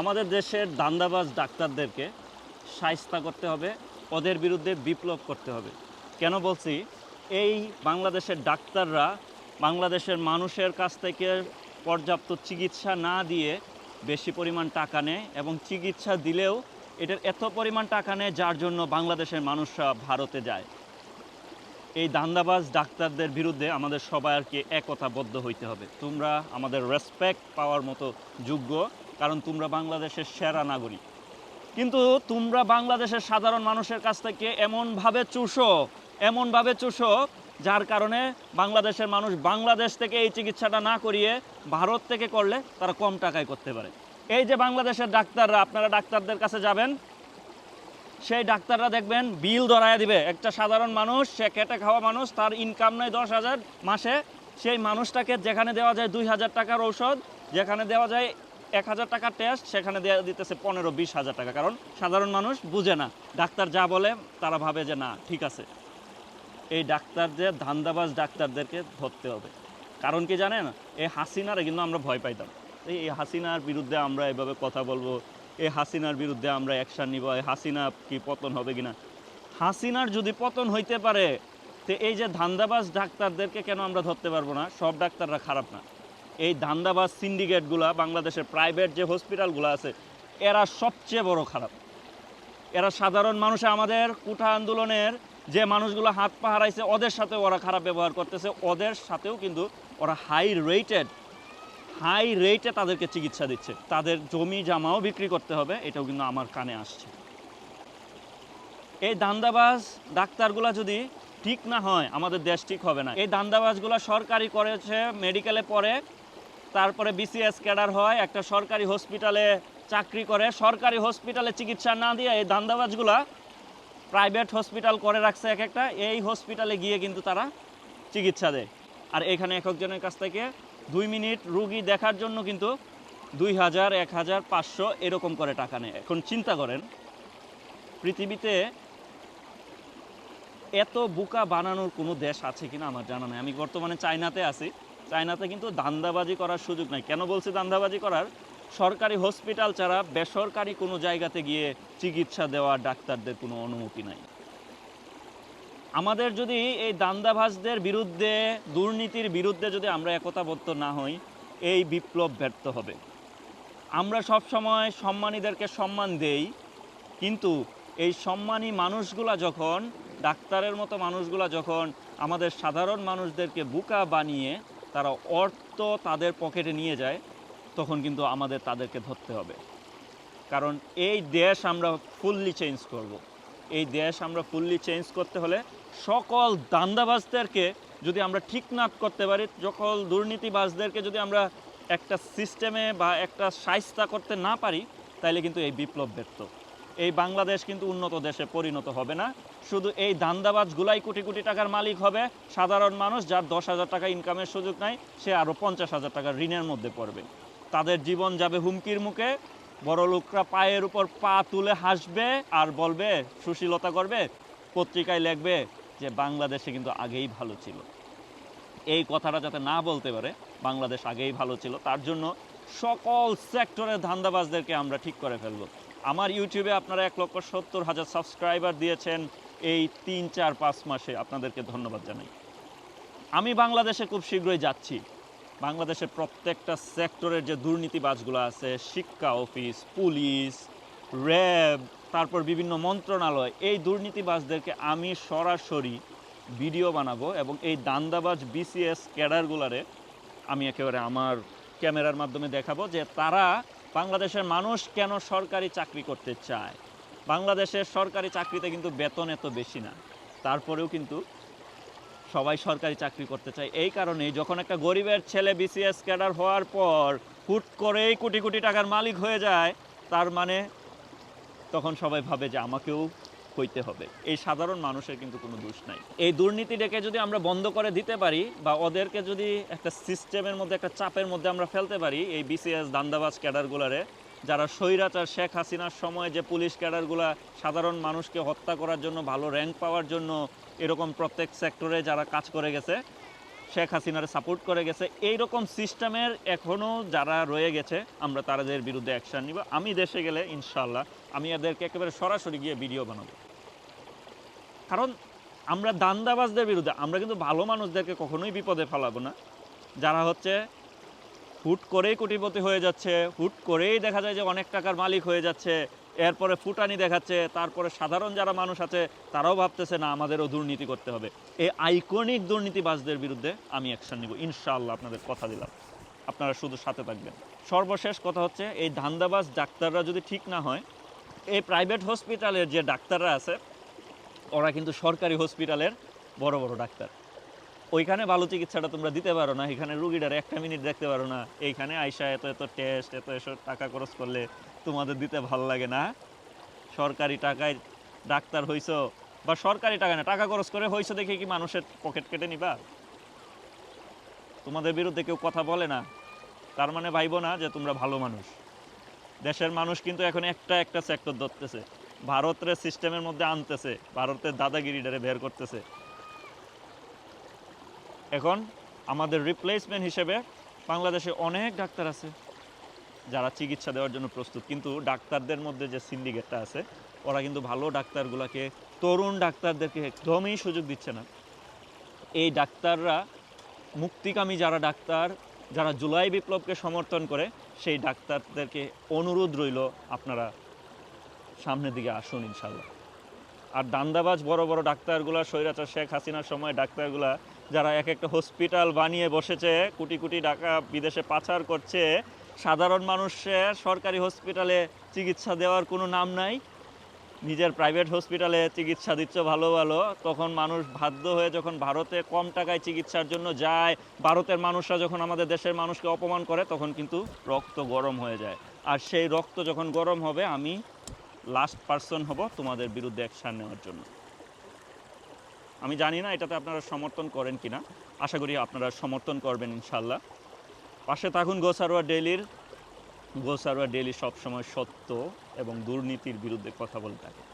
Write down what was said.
আমাদের দেশের দান্দাবাজ ডাক্তারদেরকে সায়স্তা করতে হবে, ওদের বিরুদ্ধে বিপ্লব করতে হবে। কেন বলছি? এই বাংলাদেশের ডাক্তাররা বাংলাদেশের মানুষের কাছ থেকে পর্যাপ্ত চিকিৎসা না দিয়ে বেশি পরিমাণ টাকা নেয় এবং চিকিৎসা দিলেও এটার এত পরিমাণ টাকা নেয় যার জন্য বাংলাদেশের মানুষরা ভারতে যায়। এই দান্দাবাজ ডাক্তারদের বিরুদ্ধে আমাদের সবাই আর কি একতাবদ্ধ হইতে হবে। তোমরা আমাদের রেসপেক্ট পাওয়ার মতো যোগ্য, কারণ তোমরা বাংলাদেশের সেরা নাগরিক। কিন্তু তোমরা বাংলাদেশের সাধারণ মানুষের কাছ থেকে এমনভাবে চুষো এমনভাবে চুষো, যার কারণে বাংলাদেশের মানুষ বাংলাদেশ থেকে এই চিকিৎসাটা না করিয়ে ভারত থেকে করলে তারা কম টাকায় করতে পারে। এই যে বাংলাদেশের ডাক্তাররা, আপনারা ডাক্তারদের কাছে যাবেন সেই ডাক্তাররা দেখবেন বিল ধরায় দিবে। একটা সাধারণ মানুষ, সে কেটে খাওয়া মানুষ, তার ইনকাম নেই দশ হাজার মাসে। সেই মানুষটাকে যেখানে দেওয়া যায় দুই হাজার টাকার ঔষধ, যেখানে দেওয়া যায় এক হাজার টাকার টেস্ট সেখানে দেওয়া দিতেছে পনেরো বিশ হাজার টাকা। কারণ সাধারণ মানুষ বুঝে না। ডাক্তার যা বলে, তারা ভাবে যে না, ঠিক আছে। এই ডাক্তার যে ধান্দাবাজ ডাক্তারদেরকে ধরতে হবে। কারণ কি জানেন? এই হাসিনারে কিন্তু আমরা ভয় পাইতাম। এই হাসিনার বিরুদ্ধে আমরা এভাবে কথা বলব এই হাসিনার বিরুদ্ধে আমরা অ্যাকশান নিব হাসিনা কি পতন হবে কিনা? হাসিনার যদি পতন হইতে পারে, তো এই যে ধান্দাবাজ ডাক্তারদেরকে কেন আমরা ধরতে পারব না? সব ডাক্তাররা খারাপ না। এই ধান্দাবাজ সিন্ডিকেটগুলা বাংলাদেশের প্রাইভেট যে হসপিটালগুলো আছে, এরা সবচেয়ে বড় খারাপ। এরা সাধারণ মানুষে আমাদের কুঠা আন্দোলনের যে মানুষগুলো হাত পা হারাইছে ওদের সাথে ওরা খারাপ ব্যবহার করতেছে, ওদের সাথেও কিন্তু ওরা হাই রেটেড হাই রেটে তাদেরকে চিকিৎসা দিচ্ছে। তাদের জমি জামাও বিক্রি করতে হবে, এটাও কিন্তু আমার কানে আসছে। এই দান্দাবাজ ডাক্তারগুলা যদি ঠিক না হয়, আমাদের দেশ ঠিক হবে না। এই দান্দাবাজগুলো সরকারি করেছে মেডিকেলে পড়ে, তারপরে বিসিএস ক্যাডার হয়, একটা সরকারি হসপিটালে চাকরি করে, সরকারি হসপিটালে চিকিৎসা না দিয়ে এই দান্দাবাজগুলা প্রাইভেট হসপিটাল করে রাখছে এক একটা, এই হসপিটালে গিয়ে কিন্তু তারা চিকিৎসা দেয়। আর এখানে এক একজনের কাছ থেকে দুই মিনিট রুগী দেখার জন্য কিন্তু দুই হাজার, এক হাজার, পাঁচশো এরকম করে টাকা নেয়। এখন চিন্তা করেন, পৃথিবীতে এত বোকা বানানোর কোনো দেশ আছে কিনা আমার জানা নেই। আমি বর্তমানে চায়নাতে আছি। চায়নাতে কিন্তু দান্দাবাজি করার সুযোগ নাই। কেন বলছি দান্দাবাজি করার? সরকারি হসপিটাল ছাড়া বেসরকারি কোনো জায়গাতে গিয়ে চিকিৎসা দেওয়া ডাক্তারদের কোনো অনুমতি নাই। আমাদের যদি এই দান্দাভাসদের বিরুদ্ধে, দুর্নীতির বিরুদ্ধে যদি আমরা একতাবদ্ধ না হই, এই বিপ্লব ব্যর্থ হবে আমরা সব সময় সম্মানীদেরকে সম্মান দেই, কিন্তু এই সম্মানী মানুষগুলা যখন, ডাক্তারের মতো মানুষগুলা যখন আমাদের সাধারণ মানুষদেরকে বুকা বানিয়ে তারা অর্থ তাদের পকেটে নিয়ে যায়, তখন কিন্তু আমাদের তাদেরকে ধরতে হবে কারণ এই দেশ আমরা ফুললি চেঞ্জ করব। এই দেশ আমরা ফুললি চেঞ্জ করতে হলে সকল দান্দাবাজদেরকে যদি আমরা ঠিক না করতে পারি, সকল দুর্নীতিবাজদেরকে যদি আমরা একটা সিস্টেমে বা একটা সাইস্তা করতে না পারি তাহলে কিন্তু এই বিপ্লব ব্যর্থ। এই বাংলাদেশ কিন্তু উন্নত দেশে পরিণত হবে না। শুধু এই দান্দাবাজগুলাই কোটি কোটি টাকার মালিক হবে, সাধারণ মানুষ যার দশ হাজার টাকা ইনকামের সুযোগ নাই, সে আরও পঞ্চাশ হাজার টাকা ঋণের মধ্যে পড়বে। তাদের জীবন যাবে হুমকির মুখে বড় লোকরা পায়ের উপর পা তুলে হাসবে আর বলবে, সুশীলতা করবে, পত্রিকায় লিখবে যে বাংলাদেশে কিন্তু আগেই ভালো ছিল। এই কথাটা যাতে না বলতে পারে, বাংলাদেশ আগেই ভালো ছিল, তার জন্য সকল সেক্টরের ধান্দাবাজদেরকে আমরা ঠিক করে ফেলব। আমার ইউটিউবে আপনারা এক লক্ষ সত্তর হাজার সাবস্ক্রাইবার দিয়েছেন এই তিন, চার, পাঁচ মাসে। আপনাদেরকে ধন্যবাদ জানাই। আমি বাংলাদেশে খুব শীঘ্রই যাচ্ছি। বাংলাদেশের প্রত্যেকটা সেক্টরের যে দুর্নীতিবাজগুলো আছে, শিক্ষা অফিস, পুলিশ, র্যাব, তারপর বিভিন্ন মন্ত্রণালয়, এই দুর্নীতিবাজদেরকে আমি সরাসরি ভিডিও বানাবো এবং এই দান্দাবাজ বিসিএস ক্যাডারগুলারে আমি একেবারে আমার ক্যামেরার মাধ্যমে দেখাবো যে তারা বাংলাদেশের মানুষ কেন সরকারি চাকরি করতে চায়। বাংলাদেশের সরকারি চাকরিতে কিন্তু বেতন এত বেশি না। তারপরেও কিন্তু সবাই সরকারি চাকরি করতে চায়। এই কারণেই যখন একটা গরিবের ছেলে বিসিএস ক্যাডার হওয়ার পর হুট করেই কোটি কোটি টাকার মালিক হয়ে যায়, তার মানে তখন সবাই ভাবে যে আমাকেও হইতে হবে। এই সাধারণ মানুষের কিন্তু কোনো দোষ নাই। এই দুর্নীতিটাকে যদি আমরা বন্ধ করে দিতে পারি বা ওদেরকে যদি একটা সিস্টেমের মধ্যে, একটা চাপের মধ্যে আমরা ফেলতে পারি, এই বিসিএস দান্দাবাজ ক্যাডারগুলারে যারা স্বৈরাচার, শেখ হাসিনার সময় যে পুলিশ ক্যাডারগুলা সাধারণ মানুষকে হত্যা করার জন্য, ভালো র্যাঙ্ক পাওয়ার জন্য এরকম প্রত্যেক সেক্টরে যারা কাজ করে গেছে, শেখ হাসিনার সাপোর্ট করে গেছে এই রকম সিস্টেমের এখনও যারা রয়ে গেছে, আমরা তাদের বিরুদ্ধে অ্যাকশন নিব। আমি দেশে গেলে ইনশাল্লাহ আমি এদেরকে একেবারে সরাসরি গিয়ে ভিডিও বানাবো। কারণ আমরা দান্দাবাজদের বিরুদ্ধে, আমরা কিন্তু ভালো মানুষদেরকে কখনোই বিপদে ফেলাবো না। যারা হচ্ছে হুট করেই কোটিপতি হয়ে যাচ্ছে, হুট করেই দেখা যায় যে অনেক টাকার মালিক হয়ে যাচ্ছে, এরপরে ফুটানি দেখাচ্ছে, তারপরে সাধারণ যারা মানুষ আছে, তারাও ভাবতেছে, না, আমাদেরও দুর্নীতি করতে হবে। এই আইকনিক দুর্নীতিবাজদের বিরুদ্ধে আমি অ্যাকশন নিব। ইনশাআল্লাহ আপনাদের কথা দিলাম। আপনারা শুধু সাথে থাকবেন। সর্বশেষ কথা হচ্ছে, এই ধান্দাবাজ ডাক্তাররা যদি ঠিক না হয়, এই প্রাইভেট হসপিটালের যে ডাক্তাররা আছে, ওরা কিন্তু সরকারি হসপিটালের বড় বড় ডাক্তার। ওইখানে ভালো চিকিৎসাটা তোমরা দিতে পারো না, এখানে রুগীটার একটা মিনিট দেখতে পারো না, এইখানে আইসা এত এত টেস্ট এত এসব টাকা খরচ করলে তোমাদের দিতে ভালো লাগে না। সরকারি টাকায় ডাক্তার হইছো, বা সরকারি টাকা না, টাকা খরচ করে হইছো দেখে কি মানুষের পকেট কেটে নিবা? তোমাদের বিরুদ্ধে কেউ কথা বলে না, তার মানে ভাইবো না যে তোমরা ভালো মানুষ। দেশের মানুষ কিন্তু এখন একটা একটা সেক্টর ধরতেছে, ভারতের সিস্টেমের মধ্যে আনতেছে, ভারতের দাদাগিরিটারে বের করতেছে। এখন আমাদের রিপ্লেসমেন্ট হিসেবে বাংলাদেশে অনেক ডাক্তার আছে যারা চিকিৎসা দেওয়ার জন্য প্রস্তুত। কিন্তু ডাক্তারদের মধ্যে যে সিন্ডিকেটটা আছে, ওরা কিন্তু ভালো ডাক্তারগুলোকে, তরুণ ডাক্তারদেরকে একদমই সুযোগ দিচ্ছে না। এই ডাক্তাররা মুক্তিকামী যারা ডাক্তার, যারা জুলাই বিপ্লবকে সমর্থন করে, সেই ডাক্তারদেরকে অনুরোধ রইল আপনারা সামনের দিকে আসুন ইনশাল্লাহ আর দান্দাবাজ বড় বড় ডাক্তারগুলা, স্বৈরাচার শেখ হাসিনার সময় ডাক্তারগুলা, যারা এক একটা হসপিটাল বানিয়ে বসেছে, কোটি কোটি টাকা বিদেশে পাচার করছে, সাধারণ মানুষের সরকারি হসপিটালে চিকিৎসা দেওয়ার কোনো নাম নাই। নিজের প্রাইভেট হসপিটালে চিকিৎসা দিচ্ছ ভালো ভালো, তখন মানুষ বাধ্য হয়ে যখন ভারতে কম টাকায় চিকিৎসার জন্য যায়, ভারতের মানুষরা যখন আমাদের দেশের মানুষকে অপমান করে, তখন কিন্তু রক্ত গরম হয়ে যায়। আর সেই রক্ত যখন গরম হবে, আমি লাস্ট পার্সন হব তোমাদের বিরুদ্ধে অ্যাকশান নেওয়ার জন্য। আমি জানি না এটাতে আপনারা সমর্থন করেন কি না আশা করি আপনারা সমর্থন করবেন ইনশাল্লাহ পাশে থাকুন গোসারোয়া ডেলির গোসারোয়া ডেলি সবসময় সত্য এবং দুর্নীতির বিরুদ্ধে কথা বলে থাকে।